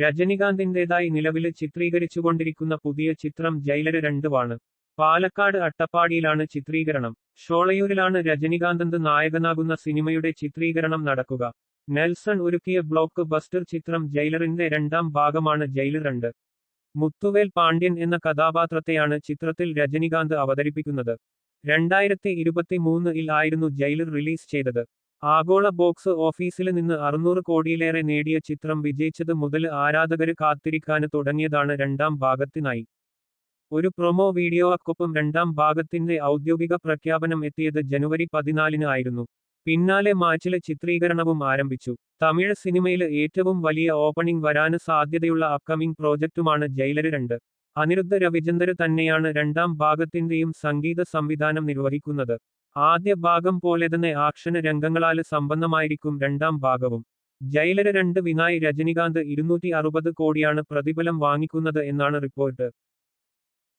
രജനികാന്തിന്റേതായി നിലവിൽ ചിത്രീകരിച്ചുകൊണ്ടിരിക്കുന്ന പുതിയ ചിത്രം ജയിലര് രണ്ടുമാണ്. പാലക്കാട് അട്ടപ്പാടിയിലാണ് ചിത്രീകരണം. ഷോളയൂരിലാണ് രജനികാന്തന്ത് നായകനാകുന്ന സിനിമയുടെ ചിത്രീകരണം നടക്കുക. നെൽസൺ ഒരുക്കിയ ബ്ലോക്ക് ബസ്റ്റർ ചിത്രം ജയിലറിന്റെ രണ്ടാം ഭാഗമാണ് ജയിലർ രണ്ട്. മുത്തുവേൽ പാണ്ഡ്യൻ എന്ന കഥാപാത്രത്തെയാണ് ചിത്രത്തിൽ രജനികാന്ത് അവതരിപ്പിക്കുന്നത്. രണ്ടായിരത്തി ഇരുപത്തിമൂന്നിൽ ആയിരുന്നു ജയിലർ റിലീസ് ചെയ്തത്. ആഗോള ബോക്സ് ഓഫീസിൽ നിന്ന് അറുന്നൂറ് കോടിയിലേറെ നേടിയ ചിത്രം വിജയിച്ചത് മുതൽ ആരാധകര് കാത്തിരിക്കാന് തുടങ്ങിയതാണ് രണ്ടാം ഭാഗത്തിനായി. ഒരു പ്രൊമോ വീഡിയോക്കൊപ്പം രണ്ടാം ഭാഗത്തിന്റെ ഔദ്യോഗിക പ്രഖ്യാപനം എത്തിയത് ജനുവരി പതിനാലിന് ആയിരുന്നു. പിന്നാലെ മാച്ചിലെ ചിത്രീകരണവും ആരംഭിച്ചു. തമിഴ് സിനിമയിൽ ഏറ്റവും വലിയ ഓപ്പണിംഗ് വരാന് സാധ്യതയുള്ള അപ്കമിംഗ് പ്രോജക്റ്റുമാണ് ജയിലര് രണ്ട്. അനിരുദ്ധ രവിചന്ദര് തന്നെയാണ് രണ്ടാം ഭാഗത്തിന്റെയും സംഗീത സംവിധാനം നിർവഹിക്കുന്നത്. ആദ്യ ഭാഗം പോലെ തന്നെ ആക്ഷന് രംഗങ്ങളാൽ സമ്പന്നമായിരിക്കും രണ്ടാം ഭാഗവും. ജയിലര് രണ്ട് വിനായ് രജനികാന്ത് ഇരുന്നൂറ്റി അറുപത് കോടിയാണ് പ്രതിഫലം വാങ്ങിക്കുന്നത് എന്നാണ് റിപ്പോർട്ട്.